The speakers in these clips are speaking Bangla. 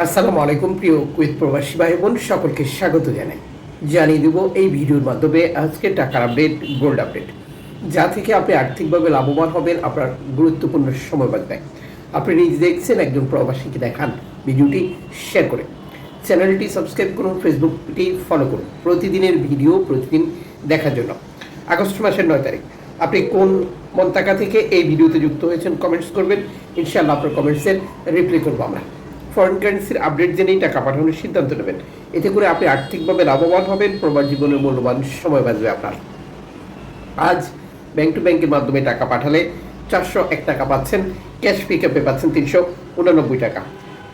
আসসালামু আলাইকুম, প্রিয় কুইত প্রবাসী ভাই বোন সকলকে স্বাগত জানাই। জানিয়ে দেব এই ভিডিওর মাধ্যমে আজকে টাকার আপডেট গোল্ড আপডেট যা থেকে আপনি আর্থিকভাবে লাভবান হবেন আপনার গুরুত্বপূর্ণ সময় বাঁচবে আপনি নিজে দেখছেন, একজন প্রবাসীকে দেখান ভিডিওটি শেয়ার করে। চ্যানেলটি সাবস্ক্রাইব করুন ফেসবুকটি ফলো করুন। প্রতিদিনের ভিডিও প্রতিদিন দেখার জন্য। আগস্ট মাসের নয় তারিখ। আপনি কোন মন্তাকা থেকে এই ভিডিওতে যুক্ত হয়েছেন কমেন্টস করবেন। ইনশাআল্লাহ আপনার কমেন্টসের রিপ্লাই করব আমরা। ফরেন কারেন্সির আপডেট জেনেই টাকা পাঠানোর সিদ্ধান্ত নেবেন। এতে করে আপনি আর্থিকভাবে লাভবান হবেন, প্রবাস জীবনের মূল্যবান সময় বাঁচবে আপনার। আজ ব্যাংক টু ব্যাংকের মাধ্যমে টাকা পাঠালে চারশো এক টাকা পাচ্ছেন ক্যাশ পিকআপে পাচ্ছেন তিনশো উনানব্বই টাকা।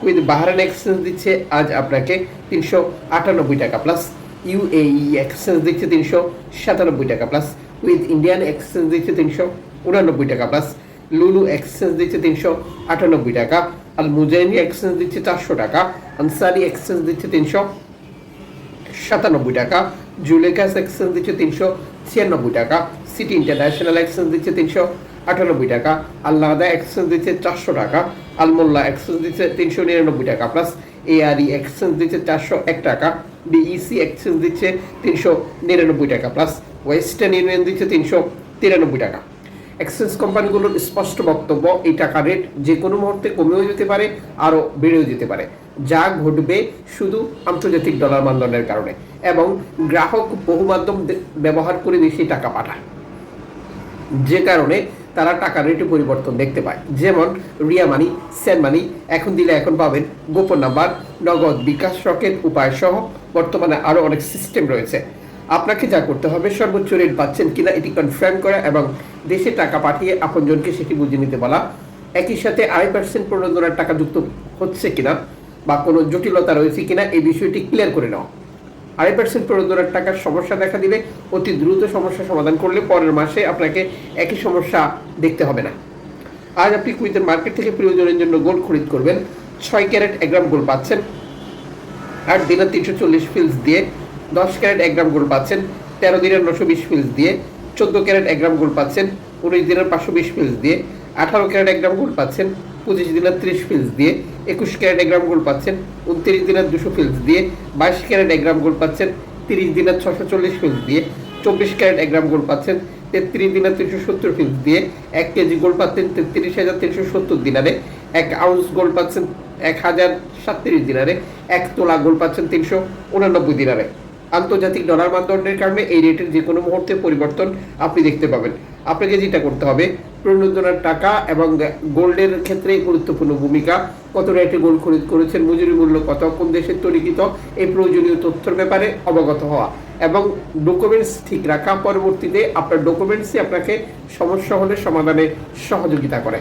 কুইদ বাহারান এক্সচেঞ্জ দিচ্ছে, আজ আপনাকে তিনশো আটানব্বই টাকা প্লাস ইউএই এক্সচেঞ্জ দিচ্ছে তিনশো সাতানব্বই টাকা প্লাস উইথ ইন্ডিয়ান এক্সচেঞ্জ দিচ্ছে তিনশো উনানব্বই টাকা প্লাস লুলু এক্সচেঞ্জ দিচ্ছে তিনশো আটানব্বই টাকা। আল মুজাইনি এক্সচেঞ্জ দিচ্ছে চারশো টাকা, আনসারি এক্সচেঞ্জ দিচ্ছে তিনশো সাতানব্বই টাকা, জুলেকাস এক্সচেঞ্জ দিচ্ছে তিনশো ছিয়ানব্বই টাকা সিটি ইন্টারন্যাশনাল এক্সচেঞ্জ দিচ্ছে তিনশো আটানব্বই টাকা আল্লাহদা এক্সচেঞ্জ দিচ্ছে চারশো টাকা, আলমোল্লা এক্সচেঞ্জ দিচ্ছে তিনশো নিরানব্বই টাকা প্লাস এআরই এক্সচেঞ্জ দিচ্ছে চারশো এক টাকা বিইসি এক্সচেঞ্জ দিচ্ছে তিনশো নিরানব্বই টাকা প্লাস ওয়েস্টার্ন ইউনিয়ন দিচ্ছে তিনশো তিরানব্বই টাকা। এক্সচেঞ্জ কোম্পানিগুলোর স্পষ্ট বক্তব্য, এই টাকা রেট যে কোনো মুহূর্তে কমেও যেতে পারে, আরও বেড়েও যেতে পারে। যা ঘটবে শুধু আন্তর্জাতিক ডলার মানদণ্ডের কারণে। এবং গ্রাহক বহু মাধ্যম ব্যবহার করে দেশে টাকা পাঠায়। যে কারণে তারা টাকার রেটে পরিবর্তন দেখতে পায়। যেমন রিয়া মানি সেন মানি, এখন দিলে এখন পাবেন গোপন নাম্বার, নগদ বিকাশ রকেট উপায় সহ বর্তমানে আরও অনেক সিস্টেম রয়েছে। আপনাকে যা করতে হবে, সর্বোচ্চ রেট পাচ্ছেন কিনা এটি কনফার্ম করা এবং দেশে টাকা পাঠিয়ে আপনজনকে সেটি বুঝে নিতে বলা। একই সাথে আড়াই পার্সেন্ট প্রণোদনার টাকা যুক্ত হচ্ছে কিনা বা কোনো জটিলতা রয়েছে কিনা এই বিষয়টি ক্লিয়ার করে নেওয়া আড়াই পার্সেন্ট প্রণোদনার টাকার সমস্যা দেখা দিবে। অতি দ্রুত সমস্যা সমাধান করলে পরের মাসে আপনাকে একই সমস্যা দেখতে হবে না। আজ আপনি কুইতের মার্কেট থেকে প্রিয়জনের জন্য গোল্ড খরিদ করবেন। ছয় ক্যারেট এক গ্রাম গোল্ড পাচ্ছেন। আর দিনের তিনশো চল্লিশ ফিলস দিয়ে দশ ক্যারেট এক গ্রাম গোল্ড পাচ্ছেন, তেরো দিনের নশো বিশ ফিলস দিয়ে, চোদ্দ ক্যারেট এক গ্রাম গোল্ড পাচ্ছেন, উনিশ দিনের পাঁচশো বিশ ফিলস দিয়ে, আঠারো ক্যারেট এক গ্রাম গোল্ড পাচ্ছেন, পঁচিশ দিনের ত্রিশ ফিলস দিয়ে, একুশ ক্যারেট এক গ্রাম গোল্ড পাচ্ছেন, উনত্রিশ দিনের দুশো ফিলস দিয়ে, বাইশ ক্যারেট এক গ্রাম গোল্ড পাচ্ছেন, তিরিশ দিনের ছশো চল্লিশ ফিলস দিয়ে, চব্বিশ ক্যারেট এক গ্রাম গোল্ড পাচ্ছেন, তেত্রিশ দিনের তিনশো সত্তর ফিলস দিয়ে, এক কেজি গোল্ড পাচ্ছেন তেত্রিশ হাজার তিনশো সত্তর দিনারে, এক আউন্স গোল্ড পাচ্ছেন এক হাজার সাতত্রিশ দিনারে, এক তোলা গোল্ড পাচ্ছেন তিনশো উনানব্বই দিনারে। আন্তর্জাতিক ডলার মানদণ্ডের কারণে এই রেটের যে কোনো মুহূর্তে পরিবর্তন আপনি দেখতে পাবেন। আপনাকে যেটা করতে হবে, প্রণোদনার টাকা এবং গোল্ডের ক্ষেত্রে গুরুত্বপূর্ণ ভূমিকা। কত রেটে গোল্ড খরিদ করেছেন, মজুরি মূল্য কত, কোন দেশের তৈরিকৃত, এই প্রয়োজনীয় তথ্যের ব্যাপারে অবগত হওয়া। এবং ডকুমেন্টস ঠিক রাখা, পরবর্তীতে আপনার ডকুমেন্টসই আপনাকে সমস্যা হলে সমাধানে সহযোগিতা করে।